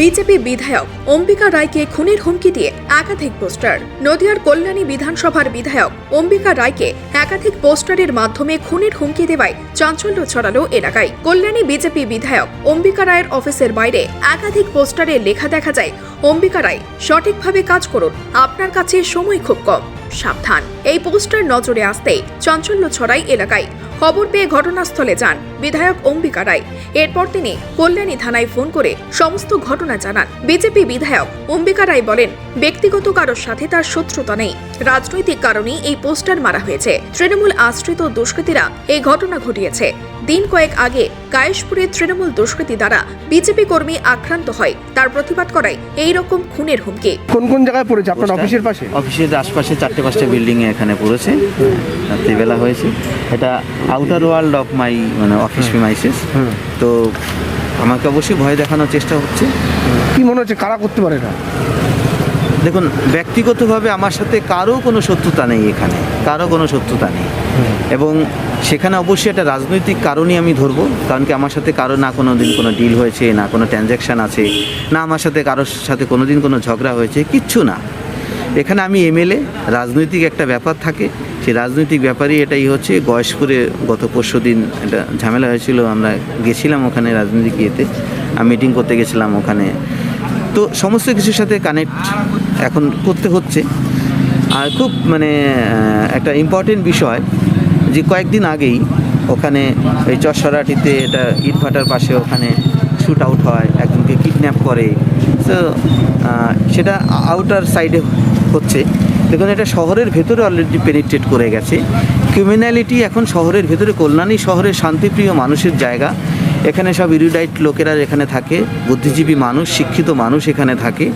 BJP বিধায়ক অম্বিকা রায়কে খুনের হুমকি দিয়ে একাধিক পোস্টার। নদিয়ার কল্যাণী বিধানসভার বিধায়ক অম্বিকা রায়কে একাধিক পোস্টারের মাধ্যমে খুনের হুমকি দেওয়ায় চাঞ্চল্য ছড়ালো এলাকায়। কল্যাণী বিজেপি বিধায়ক অম্বিকা রায়ের অফিসের বাইরে একাধিক পোস্টারে লেখা দেখা যায়, অম্বিকা রায়, সঠিকভাবে কাজ করুন, আপনার কাছে সময় খুব কম, সাবধান। এই পোস্টার নজরে আসতেই চাঞ্চল্য ছড়ায় এলাকায়। খবর পেয়ে ঘটনাস্থলে যান বিধায়ক অম্বিকা রায়। এরপর তিনি কল্যাণী থানায় ফোন করে সমস্ত ঘটনা জানান। বিজেপি বিধায়ক অম্বিকা রায় বলেন ব্যক্তিগত কারোর সাথে তার শত্রুতা নেই। রাজনৈতিক কারণেই এই পোস্টার মারা হয়েছে। তৃণমূল আশ্রিত দুষ্কৃতীরা এই ঘটনা ঘটিয়েছে। দিন কয়েক আগে কায়েশপুরের তৃণমূল দুষ্কৃতী দ্বারা বিজেপি কর্মী আক্রান্ত হয়। তার প্রতিবাদ করায় এই রকম খুনের হুমকি। কোন কোন জায়গায় পড়েছে? আপনার অফিসের পাশে? অফিসের আশপাশে চারটে পাঁচটা বিল্ডিংয়ে এখানে পড়েছে। রাত্রিবেলা হয়েছে। এটা আউটার ওয়ার্ল্ড অফ মাই মানে অফিস প্রিমাইসেস হুম। তো আমাকে অবশ্যই ভয় দেখানোর চেষ্টা হচ্ছে। কি মনে হচ্ছে কারা করতে পারে না দেখুন ব্যক্তিগতভাবে আমার সাথে কারও কোনো শত্রুতা নেই এখানে। কারও কোনো শত্রুতা নেই। এবং সেখানে অবশ্যই একটা রাজনৈতিক কারণই আমি ধরবো। কারণ কি আমার সাথে কারও না কোনো দিন কোনো ডিল হয়েছে না কোনো ট্রানজ্যাকশান আছে না আমার সাথে কারোর সাথে কোনো দিন কোনো ঝগড়া হয়েছে কিচ্ছু না। এখানে আমি এমএলএ রাজনৈতিক একটা ব্যাপার থাকে। সেই রাজনৈতিক ব্যাপারই এটাই হচ্ছে। গয়েশপুরে গত পরশু দিন একটা ঝামেলা হয়েছিল, আমরা গেছিলাম ওখানে রাজনৈতিক ইয়েতে আমি মিটিং করতে গেছিলাম ওখানে। তো সমস্ত কিছুর সাথে কানেক্ট এখন করতে হচ্ছে। আর খুব মানে একটা ইম্পর্টেন্ট বিষয় যে কয়েকদিন আগেই ওখানে ওই চরসরাটিতে এটা ইটভাটার পাশে ওখানে শ্যুট আউট হয়, একজনকে কিডন্যাপ করে। তো সেটা আউটার সাইডে হচ্ছে। দেখুন, এটা শহরের ভেতরে অলরেডি পেনিট্রেট করে গেছে। ক্রিমিনালিটি এখন শহরের ভেতরে, কল্যাণী শহরের শান্তিপ্রিয় মানুষের জায়গা। এখানে সব ইরুডাইট লোকেরা এখানে থাকে, বুদ্ধিজীবী মানুষ, শিক্ষিত মানুষ এখানে থাকে।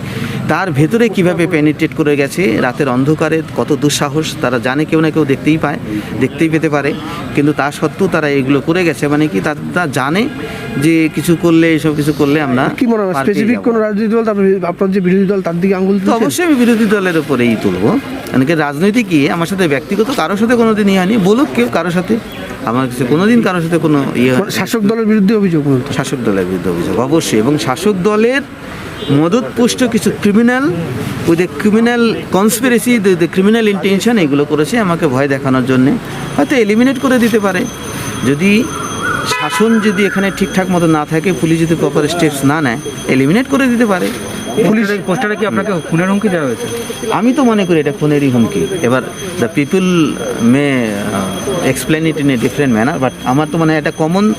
তার ভেতরে কীভাবে পেনিট্রেট করে গেছে রাতের অন্ধকারে কত দুঃসাহস তারা জানে কেউ না কেউ দেখতেই পায় দেখতেই পেতে পারে। কিন্তু তা সত্ত্বেও তারা এগুলো করে গেছে মানে কি তারা জানে যে কিছু করলে এসব কিছু করলে আমরা কি মনে হয় স্পেসিফিক। কোন রাজনৈতিক দল আপনার যে বিরোধী দল তার দিকে আঙ্গুল তো অবশ্যই আমি বিরোধী দলের উপরেই তুলবো। মানে কি রাজনৈতিক ইয়ে আমার সাথে ব্যক্তিগত কারোর সাথে কোনো দিন ইয়ে হয়নি বলুক কেউ কারোর সাথে। আমার কাছে কোনো দিন কারোর সাথে কোনো ইয়ে শাসক দলের বিরুদ্ধে অভিযোগ শাসক দলের বিরুদ্ধে অভিযোগ অবশ্যই। এবং শাসক দলের মদতপুষ্ট কিছু criminal with a criminal conspiracy the criminal intention এগুলো করেছে আমাকে ভয় দেখানোর জন্যে। হয়তো এলিমিনেট করে দিতে পারে। যদি শাসন যদি এখানে ঠিকঠাক মতো না থাকে পুলিশ যদি প্রপার স্টেপস না নেয় এলিমিনেট করে দিতে পারে। পুলিশ পোস্টারে কি আপনাকে খুনের হুমকি দেওয়া হয়েছে? আমি তো মনে করি এটা খুনেরই হুমকি। এবার the people may explain it in a different manner but আমার তো মানে একটা কমন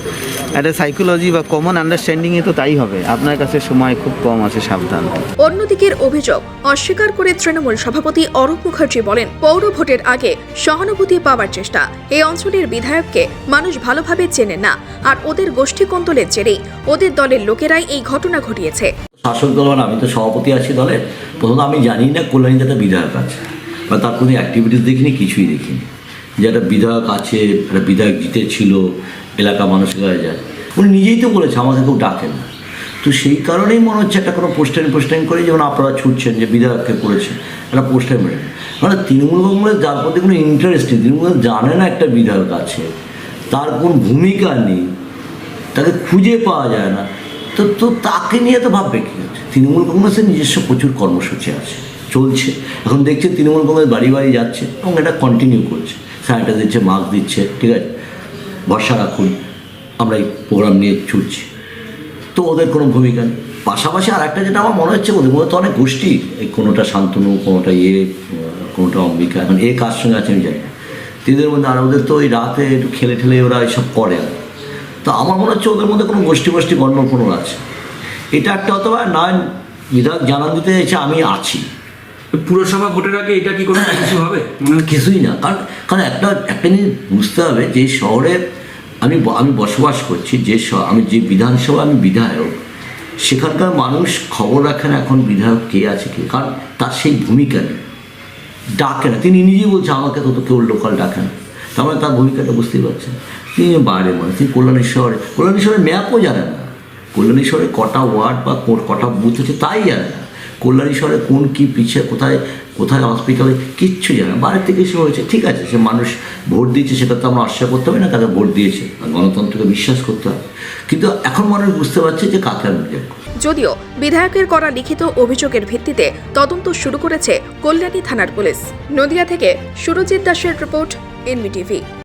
একটা সাইকোলজি বা কমন আন্ডারস্ট্যান্ডিংয়ে তো তাই হবে। আপনার কাছে সময় খুব কম আছে সাবধান। অন্যদিকের অভিযোগ অস্বীকার করে তৃণমূল সভাপতি অরূপ মুখার্জি বলেন পৌর ভোটের আগে সহানুভূতি পাওয়ার চেষ্টা। এই অঞ্চলের বিধায়ককে মানুষ ভালোভাবে চেনে না আর ওদের গোষ্ঠী কোন্দলের জেরেই ওদের দলের লোকেরাই এই ঘটনা ঘটিয়েছে। শাসক দল মানে আমি তো সভাপতি আছি দলের প্রথমত আমি জানি না কল্যাণী যাতে বিধায়ক আছে বা তার কোনো অ্যাক্টিভিটিস দেখিনি কিছুই দেখিনি। যে একটা বিধায়ক আছে একটা বিধায়ক জিতেছিল এলাকা মানুষের হয়ে যায়। উনি নিজেই তো বলেছে, আমাকে কেউ ডাকেন না। তো সেই কারণেই মনে হচ্ছে একটা কোনো পোস্টারিং পোস্টারিং করে যেমন আপনারা ছুটছেন যে বিধায়ককে করেছে, একটা পোস্টার মেরে। মানে তৃণমূল কংগ্রেস যার প্রতি কোনো ইন্টারেস্ট নেই, তৃণমূল জানে না একটা বিধায়ক আছে, তার কোন ভূমিকা নেই, তাকে খুঁজে পাওয়া যায় না। তো তো তাকে নিয়ে তো ভাববে কি হচ্ছে? তৃণমূল কংগ্রেসের নিজস্ব প্রচুর কর্মসূচি আছে, চলছে। এখন দেখছে তৃণমূল কংগ্রেস বাড়ি বাড়ি যাচ্ছে এবং এটা কন্টিনিউ করছে। স্যানিটাইজ দিচ্ছে মাস্ক দিচ্ছে, ঠিক আছে? ভরসা রাখুন আমরা এই প্রোগ্রাম নিয়ে ছুটছি। তো ওদের কোনো ভূমিকা নেই। পাশাপাশি আর একটা যেটা আমার মনে হচ্ছে ওদের মধ্যে তো অনেক গোষ্ঠী এই কোনোটা শান্তনু কোনোটা ইয়ে কোনোটা অম্বিকা এখন এ কার সঙ্গে আছে আমি জানি না। তিনদের মধ্যে আর ওদের তো ওই রাতে একটু খেলে ঠেলে ওরা এইসব করে আর। তো আমার মনে হচ্ছে ওদের মধ্যে কোনো গোষ্ঠী গোষ্ঠী কোনো আছে। এটা একটা অথবা নয় বিধায়ক জানান দিতে চাইছে আমি আছি। পুরসভা ভোটের আগে এটা কি কোনো কিছু হবে? কিছুই না কারণ কারণ একটা একটা জিনিস বুঝতে হবে যে এই শহরে আমি আমি বসবাস করছি যে আমি যে বিধানসভা আমি বিধায়ক, সেখানকার মানুষ খবর রাখেন এখন বিধায়ক কে আছে কে, কারণ তার সেই ভূমিকা নেই। ডাকে না। তিনি নিজেই বলছে, আমাকে তো কেউ লোকাল ডাকে না। তার মানে তার ভূমিকাটা বুঝতেই পারছেন। তিনি বাইরে মানে তিনি কল্যাণেশ্বরে, কল্যাণেশ্বরের ম্যাপও জানেন না। কল্যাণেশ্বরে কটা ওয়ার্ড বা কটা বুথ আছে তাই জানে না। কল্যাণেশ্বরে কোন কী পিছিয়ে কোথায় কোথায় হসপিটালে কিচ্ছু জানে না। বাড়ির থেকে সে হয়েছে ঠিক আছে, সে মানুষ ভোট দিয়েছে, সেটা তো আমরা আশা করতে হবে না কাকে ভোট দিয়েছে। গণতন্ত্রকে বিশ্বাস করতে হবে। কিন্তু এখন মানুষ বুঝতে পারছে যে কাকে আমি যদিও বিধায়কের করা লিখিত অভিযোগের ভিত্তিতে তদন্ত শুরু করেছে কল্যাণী থানার পুলিশ। নদিয়া থেকে সুরজিৎ দাসের রিপোর্ট, এনবিটিভি।